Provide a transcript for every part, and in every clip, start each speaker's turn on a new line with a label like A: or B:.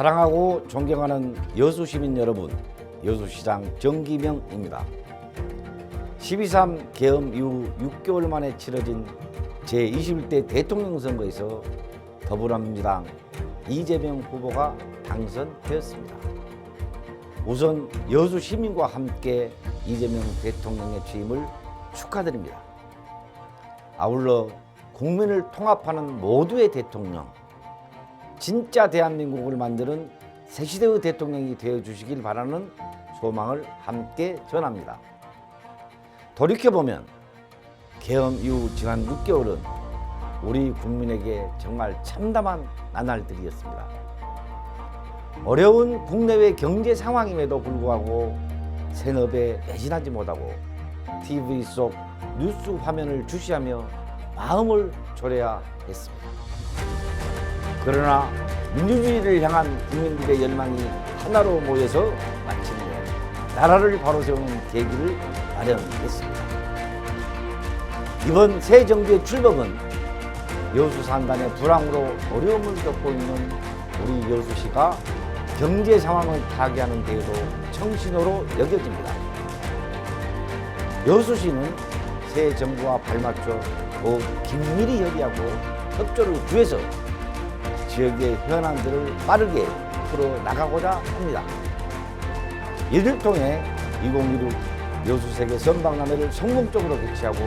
A: 사랑하고 존경하는 여수 시민 여러분, 여수시장 정기명입니다. 12.3 계엄 이후 6개월 만에 치러진 제21대 대통령 선거에서 더불어민주당 이재명 후보가 당선되었습니다. 우선 여수 시민과 함께 이재명 대통령의 취임을 축하드립니다. 아울러 국민을 통합하는 모두의 대통령, 진짜 대한민국을 만드는 새 시대의 대통령이 되어 주시길 바라는 소망을 함께 전합니다. 돌이켜보면 개엄 이후 지난 6개월은 우리 국민에게 정말 참담한 나날들이었습니다. 어려운 국내외 경제 상황임에도 불구하고 생업에 매진하지 못하고 TV 속 뉴스 화면을 주시하며 마음을 졸여야 했습니다. 그러나 민주주의를 향한 국민들의 열망이 하나로 모여서 마침내 나라를 바로 세우는 계기를 마련했습니다. 이번 새 정부의 출범은 여수 산단의 불황으로 어려움을 겪고 있는 우리 여수시가 경제 상황을 타개하는 데에도 청신호로 여겨집니다. 여수시는 새 정부와 발맞춰 더욱 긴밀히 협의하고 협조를 구해서 지역의 현안들을 빠르게 풀어 나가고자 합니다. 이를 통해 2016 여수세계 선박람회를 성공적으로 개최하고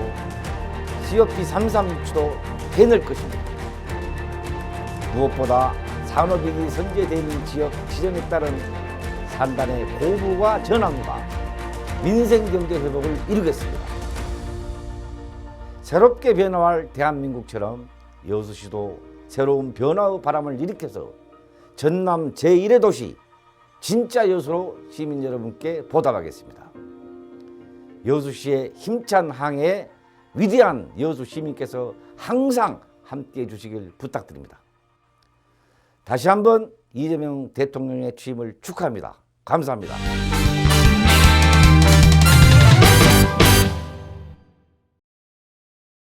A: COP 336도 해낼 것입니다. 무엇보다 산업인이 선제되어 있는 지역 지정에 따른 산단의 고부와 전환과 민생 경제 회복을 이루겠습니다. 새롭게 변화할 대한민국처럼 여수시도 새로운 변화의 바람을 일으켜서 전남 제1의 도시 진짜 여수로 시민 여러분께 보답하겠습니다. 여수시의 힘찬 항해에 위대한 여수 시민께서 항상 함께해 주시길 부탁드립니다. 다시 한번 이재명 대통령의 취임을 축하합니다. 감사합니다.